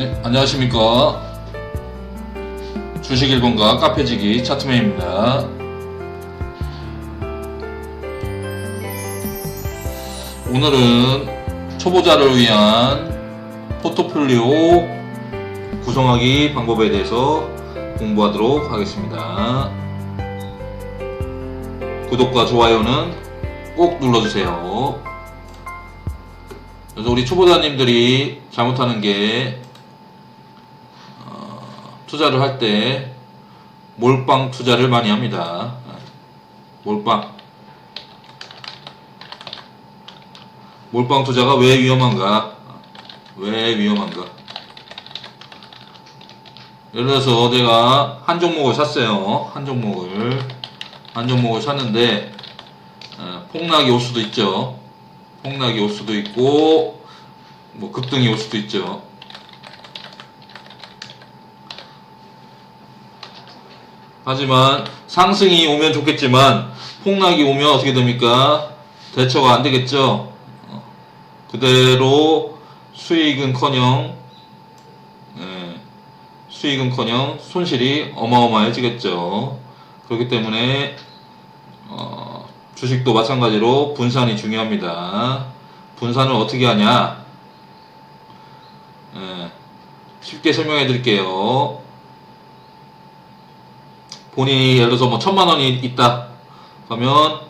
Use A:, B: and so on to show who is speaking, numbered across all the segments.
A: 네, 안녕하십니까. 주식 일본가 카페지기 차트맨입니다. 오늘은 초보자를 위한 포트폴리오 구성하기 방법에 대해서 공부하도록 하겠습니다. 구독과 좋아요는 꼭 눌러주세요. 그래서 우리 초보자님들이 잘못하는 게 어, 투자를 할 때 몰빵 투자를 많이 합니다. 몰빵. 몰빵 투자가 왜 위험한가? 왜 위험한가? 예를 들어서 내가 한 종목을 샀어요. 한 종목을 한 종목을 샀는데 어, 폭락이 올 수도 있죠. 폭락이 올 수도 있고 뭐 급등이 올 수도 있죠. 하지만 상승이 오면 좋겠지만 폭락이 오면 어떻게 됩니까? 대처가 안 되겠죠. 어, 그대로 수익은커녕 예, 수익은커녕 손실이 어마어마해지겠죠. 그렇기 때문에 어, 주식도 마찬가지로 분산이 중요합니다. 분산을 어떻게 하냐? 예, 쉽게 설명해 드릴게요. 본인이 예를 들어서 뭐 천만 원이 있다. 그러면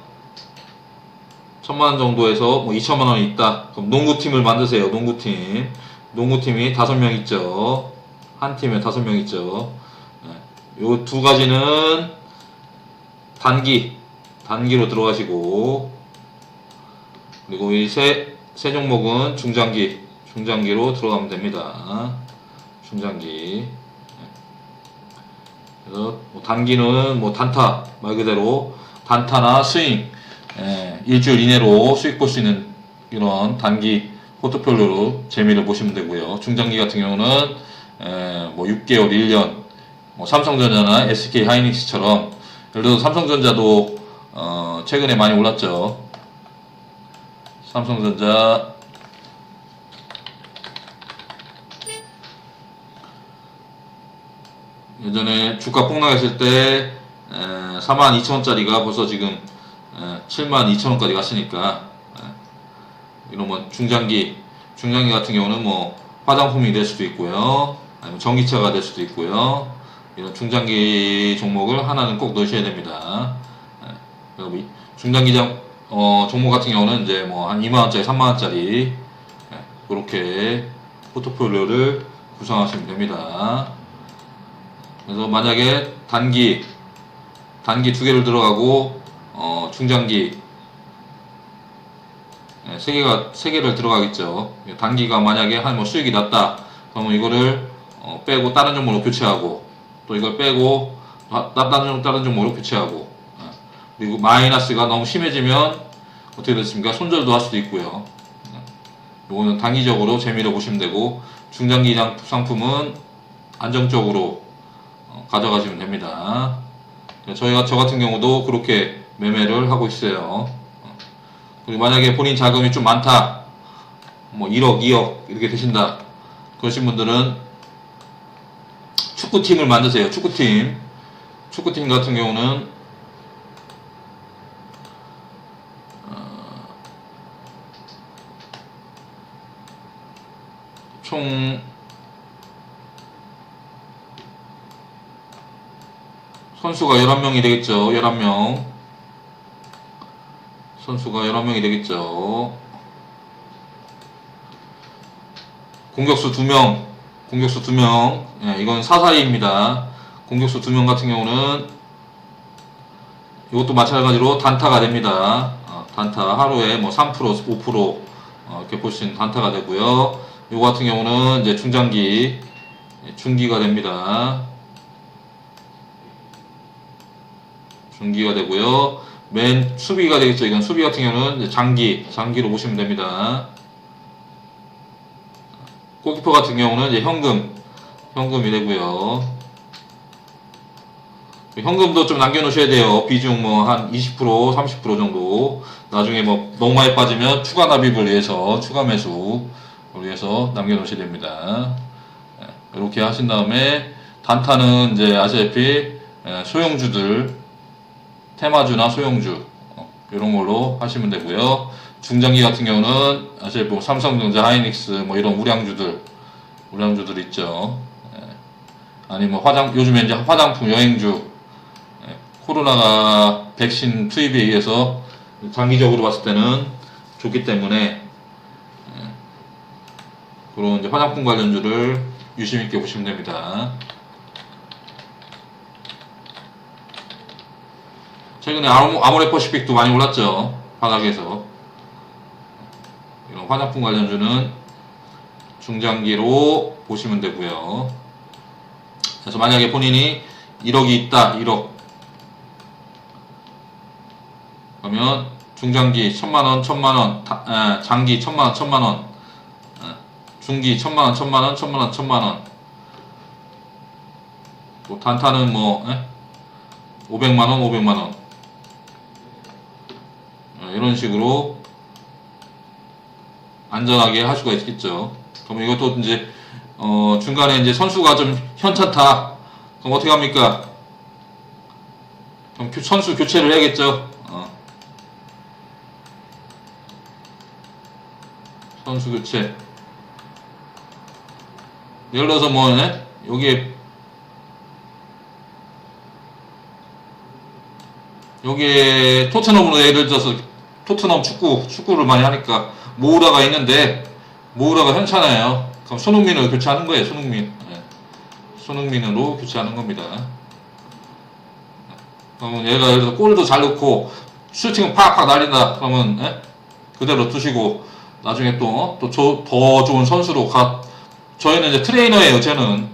A: 천만 원 정도에서 뭐 이천만 원이 있다. 그럼 농구팀을 만드세요. 농구팀. 농구팀이 다섯 명 있죠. 한 팀에 다섯 명 있죠. 요 두 가지는 단기, 단기로 들어가시고, 그리고 이 세, 세 종목은 중장기, 중장기로 들어가면 됩니다. 중장기. 그래서 뭐 단기는 뭐 단타 말 그대로 단타나 스윙 예, 일주일 이내로 수익 볼 수 있는 이런 단기 포트폴리오로 재미를 보시면 되고요. 중장기 같은 경우는 예, 뭐 6개월, 1년, 뭐 삼성전자나 SK 하이닉스처럼 예를 들어 서 삼성전자도 어, 최근에 많이 올랐죠. 삼성전자 예전에 주가 폭락했을 때 42,000원짜리가 벌써 지금 에, 72,000원까지 갔으니까 에, 이런 뭐 중장기 중장기 같은 경우는 뭐 화장품이 될 수도 있고요. 아니면 전기차가 될 수도 있고요. 이런 중장기 종목을 하나는 꼭 넣으셔야 됩니다. 에, 그리고 이 중장기 장 어, 종목 같은 경우는 이제 뭐 한 2만원짜리 3만원짜리 이렇게 포트폴리오를 구성하시면 됩니다 그래서 만약에 단기 단기 두 개를 들어가고 어, 중장기 네, 세 개가 세 개를 들어가겠죠. 단기가 만약에 한 뭐 수익이 났다. 그러면 이거를 어, 빼고 다른 종목으로 교체하고 또 이걸 빼고 다- 다른 종 다른 종목으로 교체하고 예. 그리고 마이너스가 너무 심해지면 어떻게 됐습니까? 손절도 할 수도 있고요. 예. 이거는 단기적으로 재미를 보시면 되고 중장기 장- 상품은 안정적으로 어, 가져가시면 됩니다. 저희가 저 같은 경우도 그렇게 매매를 하고 있어요. 어. 그리고 만약에 본인 자금이 좀 많다, 뭐 1억, 2억 이렇게 되신다. 그러신 분들은 축구팀을 만드세요. 축구팀. 축구팀 같은 경우는 어, 총 선수가 11명이 되겠죠. 11명. 선수가 11명이 되겠죠. 공격수 2명. 공격수 2명. 예, 이건 사사이입니다. 공격수 2명 같은 경우는 이것도 마찬가지로 단타가 됩니다. 어, 단타 하루에 뭐 3%, 5% 어, 이렇게 볼 수 있는 단타가 되고요. 이거 같은 경우는 이제 중장기, 예, 중기가 됩니다. 중기가 되고요. 맨 수비가 되겠죠. 이건 수비 같은 경우는 장기, 장기로 보시면 됩니다. 골키퍼 같은 경우는 이제 현금, 현금이 되고요. 현금도 좀 남겨놓으셔야 돼요. 비중 뭐 한 20%, 30% 정도. 나중에 뭐 너무 많이 빠지면 추가 납입을 위해서 추가 매수를 위해서 남겨놓으셔야 됩니다. 예. 이렇게 하신 다음에 단타는 이제 아시다시피 예, 소형주들 테마주나 소형주 어, 이런 걸로 하시면 되고요. 중장기 같은 경우는 아시다시피 뭐 삼성전자, 하이닉스 뭐 이런 우량주들 우량주들 있죠. 예. 아니면 화장 요즘에 이제 화장품 여행주 예, 코로나가 백신 투입에 의해서 장기적으로 봤을 때는 좋기 때문에 예, 그런 이제 화장품 관련주를 유심 있게 보시면 됩니다. 최근에 아모, 아모레퍼시픽도 많이 올랐죠. 바닥에서. 이런 화장품 관련주는 중장기로 보시면 되고요. 그래서 만약에 본인이 1억이 있다, 1억. 그러면 중장기 1000만원, 1000만원, 다- 에, 장기 1000만원, 1000만원, 에, 중기 1000만원, 1000만원, 1000만원, 1000만원. 또 단타는 뭐, 에? 500만원, 500만원. 어, 이런 식으로 안전하게 할 수가 있겠죠. 그럼 이것도 이제 어, 중간에 이제 선수가 좀 현찮다. 그럼 어떻게 합니까? 그럼 교- 선수 교체를 해야겠죠. 어. 선수 교체. 예를 들어서 뭐 네? 여기에 여기에 토트넘으로 예를 들어서 토트넘 축구 축구를 많이 하니까 모우라가 있는데 모우라가 현찮아요. 그럼 손흥민을 교체하는 거예요. 손흥민. 예. 손흥민으로 교체하는 겁니다. 그러면 얘가 예를 들어서 골도 잘 넣고 슈팅은 팍팍 날린다. 그러면 예? 그대로 두시고 나중에 또또더 좋은 선수로 가. 저희는 이제 트레이너예요. 저는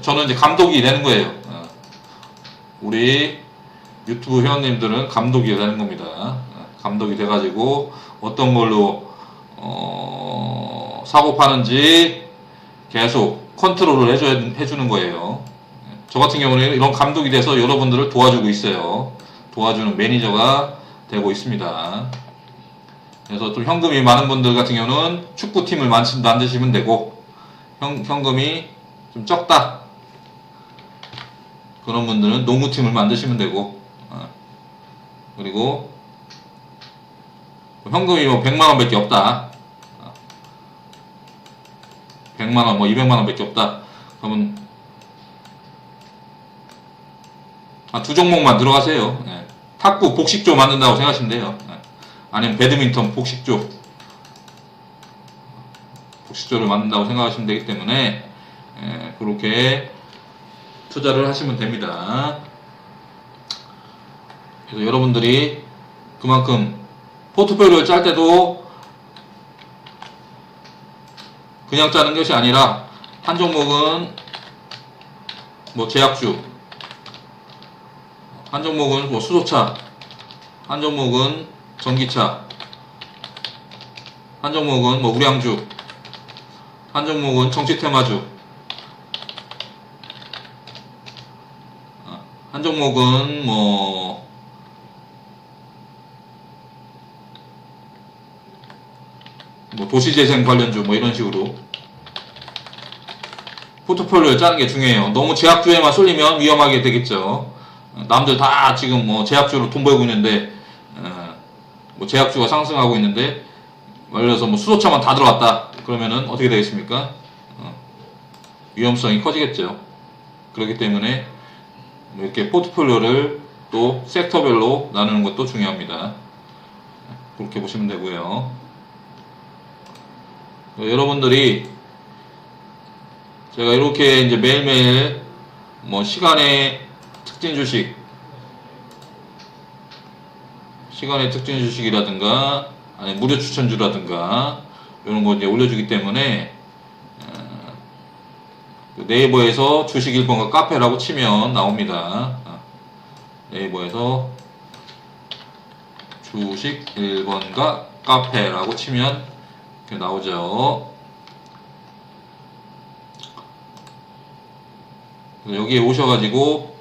A: 저는 이제 감독이 되는 거예요. 어. 우리 유튜브 회원님들은 감독이 되는 겁니다. 어, 감독이 돼가지고 어떤 걸로 어, 사고 파는지 계속 컨트롤을 해줘야, 해주는 거예요. 저 같은 경우는 이런 감독이 돼서 여러분들을 도와주고 있어요. 도와주는 매니저가 되고 있습니다. 그래서 좀 현금이 많은 분들 같은 경우는 축구팀을 만드- 만드시면 되고 현, 현금이 좀 적다. 그런 분들은 농구팀을 만드시면 되고 어. 그리고 현금이 뭐 100만 원 밖에 없다. 어. 100만 원, 뭐 200만 원 밖에 없다. 그러면 아, 두 종목만 들어가세요. 예. 탁구 복식조 만든다고 생각하시면 돼요. 예. 아니면 배드민턴 복식조 복식조를 만든다고 생각하시면 되기 때문에 예, 그렇게 투자를 하시면 됩니다. 그래서 여러분들이 그만큼 포트폴리오를 짤 때도 그냥 짜는 것이 아니라 한 종목은 뭐 제약주, 한 종목은 뭐 수소차, 한 종목은 전기차, 한 종목은 뭐 우량주, 한 종목은 정치 테마주, 어, 한 종목은 뭐 뭐 도시재생 관련주 뭐 이런 식으로 포트폴리오를 짜는 게 중요해요. 너무 제약주에만 쏠리면 위험하게 되겠죠. 어, 남들 다 지금 뭐 제약주로 돈 벌고 있는데 어, 뭐 제약주가 상승하고 있는데 들어서 뭐 수소차만 다 들어갔다 그러면은 어떻게 되겠습니까? 어, 위험성이 커지겠죠. 그렇기 때문에 뭐 이렇게 포트폴리오를 또 섹터별로 나누는 것도 중요합니다. 그렇게 보시면 되고요. 어, 여러분들이 제가 이렇게 이제 매일매일 뭐 시간의 특징 주식, 시간의 특징 주식이라든가 아니 무료 추천주라든가 이런 거 이제 올려주기 때문에 어, 그 네이버에서 주식 1번과 카페라고 치면 나옵니다. 어, 네이버에서 주식 1번과 카페라고 치면 이렇게 나오죠. 여기에 오셔가지고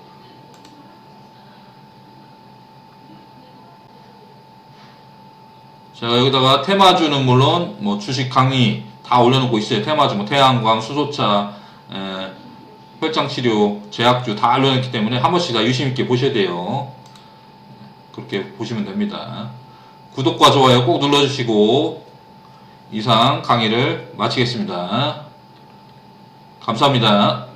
A: 제가 여기다가 테마주는 물론 뭐 주식 강의 다 올려놓고 있어요. 테마주 뭐 태양광, 수소차, 에, 혈장치료, 제약주 다 올려놓기 때문에 한 번씩 다 유심 있게 보셔야 돼요. 그렇게 보시면 됩니다. 구독과 좋아요 꼭 눌러주시고 이상 강의를 마치겠습니다. 감사합니다.